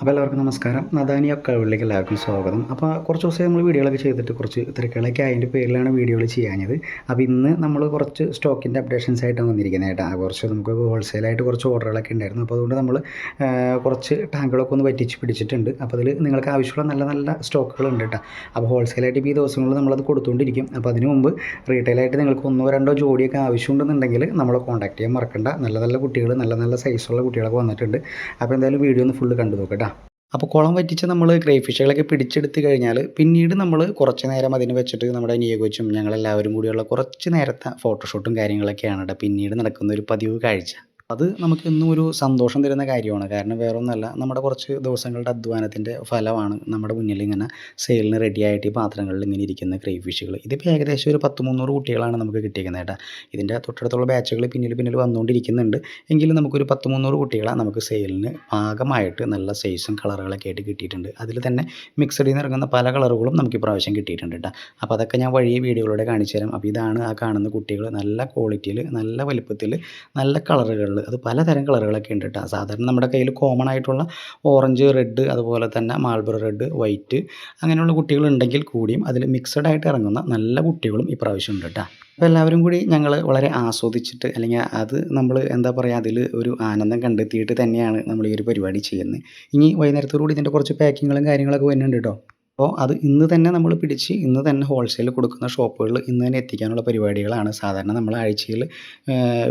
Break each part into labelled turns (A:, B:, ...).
A: അപ്പോൾ എല്ലാവർക്കും നമസ്കാരം. നദാനി അക്കവിളിലേക്ക് എല്ലാവർക്കും സ്വാഗതം. അപ്പോൾ കുറച്ച് ദിവസം നമ്മൾ വീഡിയോകളൊക്കെ ചെയ്തിട്ട് കുറച്ച് തിരക്കുകളൊക്കെ അതിന്റെ പേരിലാണ് വീഡിയോകൾ ചെയ്യാഞ്ഞത്. അപ്പോൾ ഇന്ന് നമ്മൾ കുറച്ച് സ്റ്റോക്കിന്റെ അപ്ഡേഷൻസ് ആയിട്ടാണ് വന്നിരിക്കുന്നത് കേട്ടോ. കുറച്ച് നമുക്ക് ഹോൾസെയിലായിട്ട് കുറച്ച് ഓർഡറുകളൊക്കെ ഉണ്ടായിരുന്നു. അപ്പോൾ അതുകൊണ്ട് നമ്മൾ കുറച്ച് ടാങ്കുകളൊക്കെ ഒന്ന് വറ്റിച്ച് പിടിച്ചിട്ടുണ്ട്. അപ്പോൾ അതിൽ നിങ്ങൾക്ക് ആവശ്യമുള്ള നല്ല നല്ല സ്റ്റോക്കുകൾ ഉണ്ട് കേട്ടോ അപ്പോൾ ഹോൾസെയിലായിട്ട് ഈ ദിവസങ്ങളിൽ നമ്മളത് കൊടുത്തുകൊണ്ടിരിക്കും. അപ്പോൾ അതിന് മുമ്പ് റീറ്റെയിലായിട്ട് നിങ്ങൾക്ക് ഒന്നോ രണ്ടോ ജോഡിയൊക്കെ ആവശ്യമുണ്ടെന്നുണ്ടെങ്കിൽ നമ്മളെ കോൺടാക്ട് ചെയ്യാൻ മറക്കണ്ട. നല്ല നല്ല കുട്ടികൾ നല്ല നല്ല സൈസുള്ള കുട്ടികളൊക്കെ വന്നിട്ടുണ്ട്. അപ്പോൾ എന്തായാലും വീഡിയോ ഒന്ന് ഫുള്ള് കണ്ടു നോക്കട്ടോ അപ്പോൾ കുളം വറ്റിച്ച് നമ്മൾ ഗ്രേ ഫിഷുകളൊക്കെ പിടിച്ചെടുത്ത് കഴിഞ്ഞാൽ പിന്നീട് നമ്മൾ കുറച്ച് നേരം അതിന് വെച്ചിട്ട് നമ്മുടെ നിയോഗിച്ചും ഞങ്ങളെല്ലാവരും കൂടിയുള്ള കുറച്ച് നേരത്തെ ഫോട്ടോഷൂട്ടും കാര്യങ്ങളൊക്കെയാണ് കേട്ടോ പിന്നീട് നടക്കുന്ന ഒരു പതിവ് കാഴ്ച. അത് നമുക്ക് എന്നും ഒരു സന്തോഷം തരുന്ന കാര്യമാണ്. കാരണം വേറെ ഒന്നല്ല നമ്മുടെ കുറച്ച് ദിവസങ്ങളുടെ അധ്വാനത്തിന്റെ ഫലമാണ് നമ്മുടെ മുന്നിൽ ഇങ്ങനെ സെയിലിന് റെഡിയായിട്ട് ഈ പാത്രങ്ങളിൽ ഇങ്ങനെ ഇരിക്കുന്ന ക്രൈ ഫിഷുകൾ ഇതിപ്പോൾ ഏകദേശം ഒരു പത്ത് മുന്നൂറ് കുട്ടികളാണ് നമുക്ക് കിട്ടിയിരിക്കുന്നത് കേട്ടോ. ഇതിന്റെ തൊട്ടടുത്തുള്ള ബാച്ചുകൾ പിന്നിൽ പിന്നിൽ വന്നുകൊണ്ടിരിക്കുന്നുണ്ട്. എങ്കിലും നമുക്കൊരു പത്ത് മുന്നൂറ് കുട്ടികളെ നമുക്ക് സെയിലിന് പാകമായിട്ട് നല്ല സൈസും കളറുകളൊക്കെ ആയിട്ട് കിട്ടിയിട്ടുണ്ട്. അതിൽ തന്നെ മിക്സഡിൽ നിന്ന് ഇറങ്ങുന്ന പല കളറുകളും നമുക്ക് ഇപ്രാവശ്യം കിട്ടിയിട്ടുണ്ട് കേട്ടോ. അപ്പോൾ അതൊക്കെ ഞാൻ വഴി വീഡിയോയിലൂടെ കാണിച്ചു തരാം അപ്പോൾ ഇതാണ് ആ കാണുന്ന കുട്ടികൾ നല്ല ക്വാളിറ്റിയിൽ നല്ല വലുപ്പത്തിൽ നല്ല കളറുകളിൽ അത് പലതരം കളറുകളൊക്കെ ഉണ്ട് കേട്ടോ സാധാരണ നമ്മുടെ കയ്യിൽ കോമൺ ആയിട്ടുള്ള ഓറഞ്ച് റെഡ് അതുപോലെ തന്നെ മാൾബറി റെഡ് വൈറ്റ് അങ്ങനെയുള്ള കുട്ടികളുണ്ടെങ്കിൽ കൂടിയും അതിൽ മിക്സഡ് ആയിട്ട് ഇറങ്ങുന്ന നല്ല കുട്ടികളും ഇപ്രാവശ്യം ഉണ്ട് കേട്ടോ അപ്പോൾ എല്ലാവരും കൂടി ഞങ്ങൾ വളരെ ആസ്വദിച്ചിട്ട് അല്ലെങ്കിൽ അത് നമ്മൾ എന്താ പറയുക അതിൽ ഒരു ആനന്ദം കണ്ടെത്തിയിട്ട് തന്നെയാണ് നമ്മൾ ഈ ഒരു പരിപാടി ചെയ്യുന്നത്. ഇനി വൈകുന്നേരത്തോടുകൂടി ഇതിന്റെ കുറച്ച് പാക്കിങ്ങുകളും കാര്യങ്ങളൊക്കെ വരുന്നുണ്ട് കേട്ടോ അപ്പോൾ അത് ഇന്ന് തന്നെ നമ്മൾ പിടിച്ച് ഇന്ന് തന്നെ ഹോൾസെയിൽ കൊടുക്കുന്ന ഷോപ്പുകളിൽ ഇന്ന് തന്നെ എത്തിക്കാനുള്ള പരിപാടികളാണ്. സാധാരണ നമ്മൾ ആഴ്ചയിൽ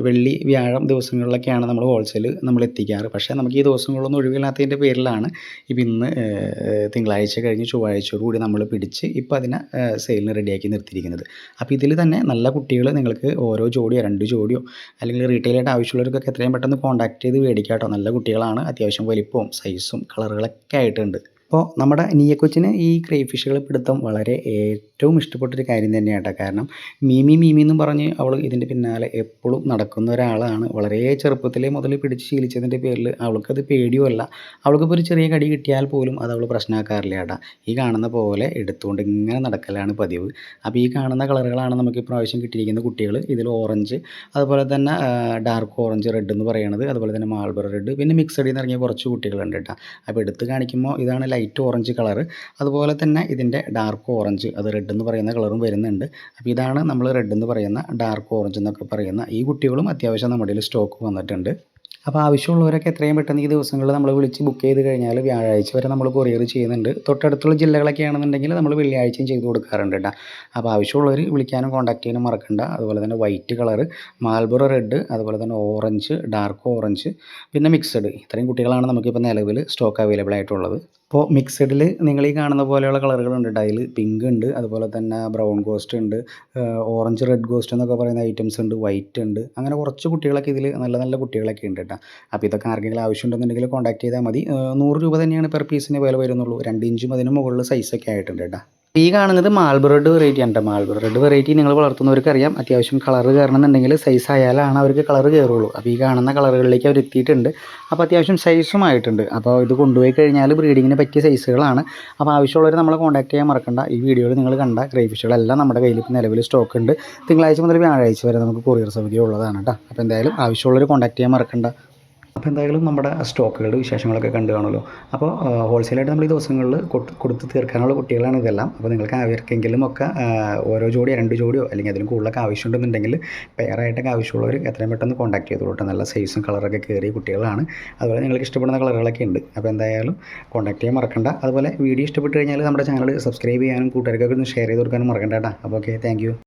A: വെള്ളി വ്യാഴം ദിവസങ്ങളിലൊക്കെയാണ് നമ്മൾ ഹോൾസെയിൽ നമ്മൾ എത്തിക്കാറ്. പക്ഷേ നമുക്ക് ഈ ദിവസങ്ങളൊന്നും ഒഴിവില്ലാത്തതിന്റെ പേരിലാണ് ഇപ്പം ഇന്ന് തിങ്കളാഴ്ച കഴിഞ്ഞ് ചൊവ്വാഴ്ചയോട് കൂടി നമ്മൾ പിടിച്ച് ഇപ്പോൾ അതിനെ സെയിലിന് റെഡിയാക്കി നിർത്തിയിരിക്കുന്നത്. അപ്പോൾ ഇതിൽ തന്നെ നല്ല കുട്ടികൾ നിങ്ങൾക്ക് ഓരോ ജോഡിയോ രണ്ട് ജോഡിയോ അല്ലെങ്കിൽ റീറ്റെയിലായിട്ട് ആവശ്യമുള്ളവർക്കൊക്കെ എത്രയും പെട്ടെന്ന് കോൺടാക്ട് ചെയ്ത് മേടിക്കാം കേട്ടോ നല്ല കുട്ടികളാണ് അത്യാവശ്യം വലിപ്പവും സൈസും കളറുകളൊക്കെ ആയിട്ടുണ്ട്. അപ്പോൾ നമ്മുടെ നീയക്കൊച്ചിന് ഈ ക്രേ ഫിഷുകൾ പിടുത്തം വളരെ ഏറ്റവും ഇഷ്ടപ്പെട്ടൊരു കാര്യം തന്നെയാണ് കേട്ടോ കാരണം മീമി മീമി എന്ന് പറഞ്ഞ് അവൾ ഇതിന്റെ പിന്നാലെ എപ്പോഴും നടക്കുന്ന ഒരാളാണ്. വളരെ ചെറുപ്പത്തിലേ മുതൽ പിടിച്ച് ശീലിച്ചതിന്റെ പേരിൽ അവൾക്കത് പേടിയുമല്ല. അവൾക്കിപ്പോൾ ഒരു ചെറിയ കടി കിട്ടിയാൽ പോലും അത് അവൾ പ്രശ്നമാക്കാറില്ല കേട്ടോ ഈ കാണുന്ന പോലെ എടുത്തുകൊണ്ട് ഇങ്ങനെ നടക്കലാണ് പതിവ്. അപ്പോൾ ഈ കാണുന്ന കളറുകളാണ് നമുക്ക് ഇപ്രാവശ്യം കിട്ടിയിരിക്കുന്ന കുട്ടികൾ ഇതിൽ ഓറഞ്ച് അതുപോലെ തന്നെ ഡാർക്ക് ഓറഞ്ച് റെഡ് എന്ന് പറയുന്നത് അതുപോലെ തന്നെ മാൾബർ റെഡ് പിന്നെ മിക്സഡിൽ നിന്ന് ഇറങ്ങിയ കുറച്ച് കുട്ടികളുണ്ട് കേട്ടോ. അപ്പോൾ എടുത്ത് കാണിക്കുമ്പോൾ ഇതാണ് ലൈറ്റ് ഓറഞ്ച് കളർ അതുപോലെ തന്നെ ഇതിന്റെ ഡാർക്ക് ഓറഞ്ച് അത് റെഡ് എന്ന് പറയുന്ന കളറും വരുന്നുണ്ട്. അപ്പോൾ ഇതാണ് നമ്മൾ റെഡ് എന്ന് പറയുന്ന ഡാർക്ക് ഓറഞ്ച് എന്നൊക്കെ പറയുന്ന ഈ കുട്ടികളും അത്യാവശ്യം നമ്മുടെ സ്റ്റോക്ക് വന്നിട്ടുണ്ട്. അപ്പോൾ ആവശ്യമുള്ളവരൊക്കെ എത്രയും പെട്ടെന്ന് ഈ ദിവസങ്ങളിൽ നമ്മൾ വിളിച്ച് ബുക്ക് ചെയ്ത് കഴിഞ്ഞാൽ വ്യാഴാഴ്ച വരെ നമ്മൾ കൊറിയർ ചെയ്യുന്നുണ്ട്. തൊട്ടടുത്തുള്ള ജില്ലകളൊക്കെ ആണെന്നുണ്ടെങ്കിൽ നമ്മൾ വെള്ളിയാഴ്ചയും ചെയ്ത് കൊടുക്കാറുണ്ട് കേട്ടോ. അപ്പോൾ ആവശ്യമുള്ളവർ വിളിക്കാനും കോൺടാക്ട് ചെയ്യാനും മറക്കണ്ട. അതുപോലെ തന്നെ വൈറ്റ് കളർ മാൽബറോ റെഡ് അതുപോലെ തന്നെ ഓറഞ്ച് ഡാർക്ക് ഓറഞ്ച് പിന്നെ മിക്സഡ് ഇത്രയും കുട്ടികളാണ് നമുക്കിപ്പോൾ നിലവിൽ സ്റ്റോക്ക് അവൈലബിൾ ആയിട്ടുള്ളത്. ഇപ്പോൾ മിക്സഡിൽ നിങ്ങൾ ഈ കാണുന്ന പോലെയുള്ള കളറുകളുണ്ട് അതിൽ പിങ്ക് ഉണ്ട് അതുപോലെ തന്നെ ബ്രൗൺ ഗോസ്റ്റ് ഉണ്ട് ഓറഞ്ച് റെഡ് ഗോസ്റ്റ് എന്നൊക്കെ പറയുന്ന ഐറ്റംസ് ഉണ്ട് വൈറ്റ് ഉണ്ട്. അങ്ങനെ കുറച്ച് കുട്ടികളൊക്കെ ഇതിൽ നല്ല നല്ല കുട്ടികളൊക്കെ ഉണ്ട് കേട്ടോ അപ്പോൾ ഇതൊക്കെ ആർക്കെങ്കിലും ആവശ്യമുണ്ടെന്നുണ്ടെങ്കിൽ കോൺടാക്ട് ചെയ്താൽ മതി. നൂറ് രൂപ തന്നെയാണ് പെർ പീസിന് വില വരുന്നുള്ളൂ. രണ്ട് ഇഞ്ചും അതിന് മുകളിൽ സൈസൊക്കെ ആയിട്ടുണ്ട് കേട്ടോ ഈ കാണുന്നത് മാൽബർ റെഡ് വെറൈറ്റി ആണ് മാൽബർ റെഡ് വെറൈറ്റി നിങ്ങൾ വളർത്തുന്നവർക്ക് അറിയാം അത്യാവശ്യം കളർ കയറണമെന്നുണ്ടെങ്കിൽ സൈസ് ആയാലാണ് അവർക്ക് കളർ കയറുള്ളൂ. അപ്പോൾ ഈ കാണുന്ന കളറുകളിലേക്ക് അവർ എത്തിയിട്ടുണ്ട്. അപ്പോൾ അത്യാവശ്യം സൈസും ആയിട്ടുണ്ട്. അപ്പോൾ ഇത് കൊണ്ടുപോയി കഴിഞ്ഞാൽ ബ്രീഡിങ്ങിന് പറ്റിയ സൈസുകളാണ് അപ്പോൾ ആവശ്യമുള്ളവർ നമ്മളെ കോൺടാക്ട് ചെയ്യാൻ മറക്കണ്ട. ഈ വീഡിയോയിൽ നിങ്ങൾ കണ്ട ഗ്രേഫിഷുകളെല്ലാം നമ്മുടെ കയ്യിൽ ഇപ്പോൾ നിലവിൽ സ്റ്റോക്ക് ഉണ്ട്. തിങ്കളാഴ്ച മുതൽ വ്യാഴാഴ്ച വരെ നമുക്ക് കൊറിയർ സൗകര്യം ഉള്ളതാണ് കേട്ടോ അപ്പോൾ എന്തായാലും ആവശ്യമുള്ളവർ കോൺടാക്ട് ചെയ്യാൻ മറക്കണ്ട. അപ്പോൾ എന്തായാലും നമ്മുടെ സ്റ്റോക്കുകളുടെ വിശേഷങ്ങളൊക്കെ കണ്ടു കാണുമല്ലോ. അപ്പോൾ ഹോൾസെയിലായിട്ട് നമ്മൾ ഈ ദിവസങ്ങളിൽ കൊടുത്ത് തീർക്കാനുള്ള കുട്ടികളാണ് ഇതെല്ലാം. അപ്പോൾ നിങ്ങൾക്ക് ആർക്കെങ്കിലും ഒക്കെ ഓരോ ജോഡിയോ രണ്ട് ജോഡിയോ അല്ലെങ്കിൽ അതിലും കൂടുതലൊക്കെ ആവശ്യമുണ്ടെന്നുണ്ടെങ്കിൽ പെയറായിട്ടൊക്കെ ആവശ്യമുള്ളവർ എത്രയും പെട്ടെന്ന് കോൺടാക്ട് ചെയ്തോളൂ കേട്ടോ നല്ല സൈസും കളറൊക്കെ കയറിയ കുട്ടികളാണ്. അതുപോലെ നിങ്ങൾക്ക് ഇഷ്ടപ്പെടുന്ന കളറുകളൊക്കെ ഉണ്ട്. അപ്പോൾ എന്തായാലും കോൺടാക്ട് ചെയ്യാൻ മറക്കണ്ട. അതുപോലെ വീഡിയോ ഇഷ്ടപ്പെട്ട് കഴിഞ്ഞാൽ നമ്മുടെ ചാനൽ സബ്സ്ക്രൈബ് ചെയ്യാനും കൂട്ടുകാർക്കൊക്കെ ഒന്ന് ഷെയർ ചെയ്ത് കൊടുക്കാനും മറക്കണ്ട കേട്ടോ. അപ്പോൾ ഓക്കെ താങ്ക്